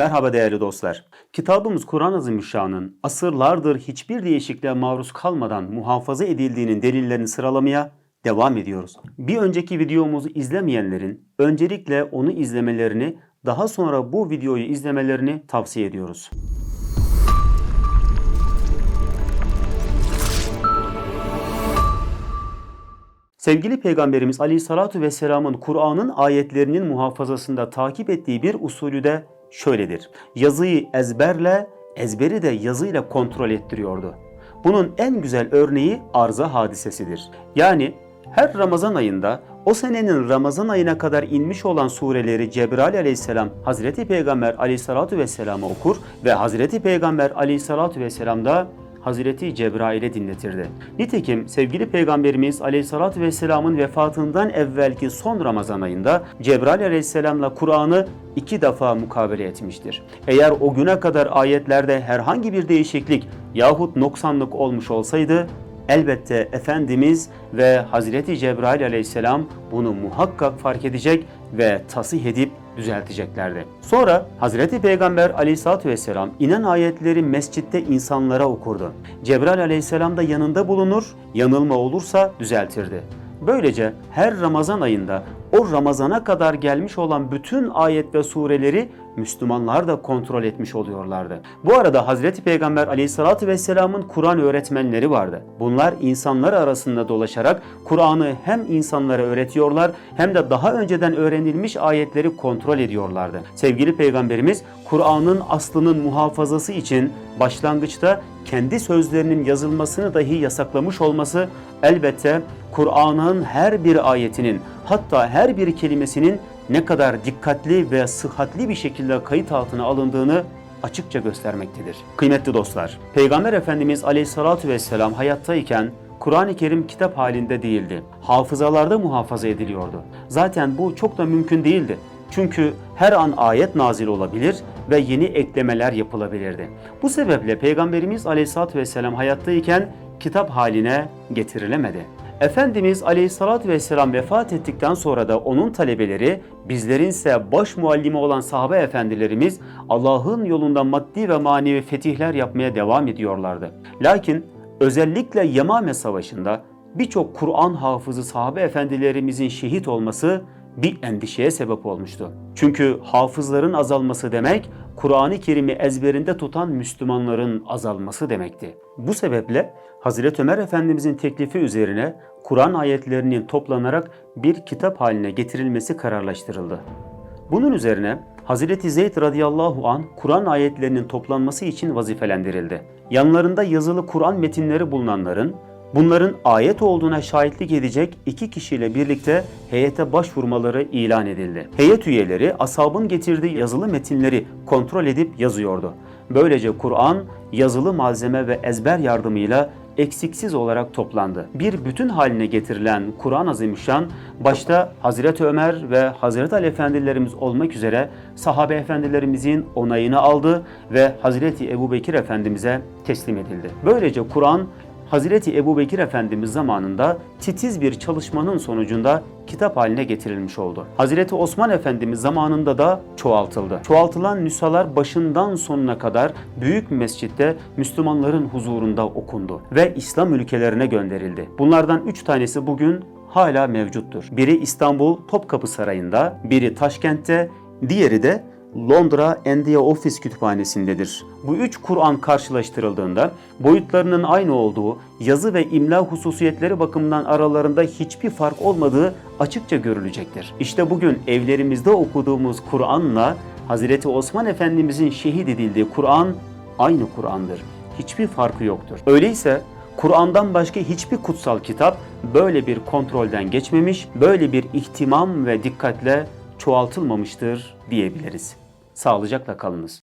Merhaba değerli dostlar. Kitabımız Kur'an-ı Azimüşşan'ın asırlardır hiçbir değişikliğe maruz kalmadan muhafaza edildiğinin delillerini sıralamaya devam ediyoruz. Bir önceki videomuzu izlemeyenlerin öncelikle onu izlemelerini, daha sonra bu videoyu izlemelerini tavsiye ediyoruz. Sevgili Peygamberimiz Aleyhissalatu Vesselam'ın Kur'an'ın ayetlerinin muhafazasında takip ettiği bir usulü de şöyledir. Yazıyı ezberle, ezberi de yazıyla kontrol ettiriyordu. Bunun en güzel örneği arıza hadisesidir. Yani her Ramazan ayında o senenin Ramazan ayına kadar inmiş olan sureleri Cebrail aleyhisselam Hazreti Peygamber aleyhissalatu vesselama okur ve Hazreti Peygamber aleyhissalatu vesselam da Hazreti Cebrail'e dinletirdi. Nitekim sevgili Peygamberimiz Aleyhisselatü Vesselam'ın vefatından evvelki son Ramazan ayında Cebrail Aleyhisselam'la Kur'an'ı iki defa mukabele etmiştir. Eğer o güne kadar ayetlerde herhangi bir değişiklik yahut noksanlık olmuş olsaydı elbette Efendimiz ve Hazreti Cebrail Aleyhisselam bunu muhakkak fark edecek ve tasih edip düzelteceklerdi. Sonra Hazreti Peygamber aleyhissalatü vesselam inen ayetleri mescitte insanlara okurdu. Cebrail aleyhisselam da yanında bulunur, yanılma olursa düzeltirdi. Böylece her Ramazan ayında o Ramazana kadar gelmiş olan bütün ayet ve sureleri Müslümanlar da kontrol etmiş oluyorlardı. Bu arada Hazreti Peygamber aleyhissalatü vesselamın Kur'an öğretmenleri vardı. Bunlar insanlar arasında dolaşarak Kur'an'ı hem insanlara öğretiyorlar hem de daha önceden öğrenilmiş ayetleri kontrol ediyorlardı. Sevgili Peygamberimiz Kur'an'ın aslının muhafazası için başlangıçta kendi sözlerinin yazılmasını dahi yasaklamış olması elbette Kur'an'ın her bir ayetinin hatta her bir kelimesinin ne kadar dikkatli ve sıhhatli bir şekilde kayıt altına alındığını açıkça göstermektedir. Kıymetli dostlar, Peygamber Efendimiz Aleyhisselatü Vesselam hayattayken Kur'an-ı Kerim kitap halinde değildi. Hafızalarda muhafaza ediliyordu. Zaten bu çok da mümkün değildi. Çünkü her an ayet nazil olabilir ve yeni eklemeler yapılabilirdi. Bu sebeple Peygamberimiz Aleyhisselatü Vesselam hayattayken kitap haline getirilemedi. Efendimiz Aleyhisselatü Vesselam vefat ettikten sonra da onun talebeleri, bizlerin ise baş muallimi olan sahabe efendilerimiz Allah'ın yolunda maddi ve manevi fetihler yapmaya devam ediyorlardı. Lakin özellikle Yemame Savaşı'nda birçok Kur'an hafızı sahabe efendilerimizin şehit olması bir endişeye sebep olmuştu. Çünkü hafızların azalması demek Kur'an-ı Kerim'i ezberinde tutan Müslümanların azalması demekti. Bu sebeple Hazreti Ömer Efendimizin teklifi üzerine Kur'an ayetlerinin toplanarak bir kitap haline getirilmesi kararlaştırıldı. Bunun üzerine Hazreti Zeyd radıyallahu an Kur'an ayetlerinin toplanması için vazifelendirildi. Yanlarında yazılı Kur'an metinleri bulunanların Bunların ayet olduğuna şahitlik edecek iki kişiyle birlikte heyete başvurmaları ilan edildi. Heyet üyeleri ashabın getirdiği yazılı metinleri kontrol edip yazıyordu. Böylece Kur'an yazılı malzeme ve ezber yardımıyla eksiksiz olarak toplandı. Bir bütün haline getirilen Kur'an-ı Azimüşşan başta Hazreti Ömer ve Hazreti Ali Efendilerimiz olmak üzere sahabe efendilerimizin onayını aldı ve Hazreti Ebu Bekir Efendimiz'e teslim edildi. Böylece Kur'an Hazreti Ebu Bekir Efendimiz zamanında titiz bir çalışmanın sonucunda kitap haline getirilmiş oldu. Hazreti Osman Efendimiz zamanında da çoğaltıldı. Çoğaltılan nüshalar başından sonuna kadar büyük mescitte Müslümanların huzurunda okundu ve İslam ülkelerine gönderildi. Bunlardan üç tanesi bugün hala mevcuttur. Biri İstanbul Topkapı Sarayı'nda, biri Taşkent'te, diğeri de Londra Endia Office Kütüphanesi'ndedir. Bu üç Kur'an karşılaştırıldığında boyutlarının aynı olduğu, yazı ve imla hususiyetleri bakımından aralarında hiçbir fark olmadığı açıkça görülecektir. İşte bugün evlerimizde okuduğumuz Kur'an'la Hazreti Osman Efendimizin şehit edildiği Kur'an aynı Kur'an'dır. Hiçbir farkı yoktur. Öyleyse Kur'an'dan başka hiçbir kutsal kitap böyle bir kontrolden geçmemiş, böyle bir ihtimam ve dikkatle çoğaltılmamıştır diyebiliriz. Sağlıcakla kalınız.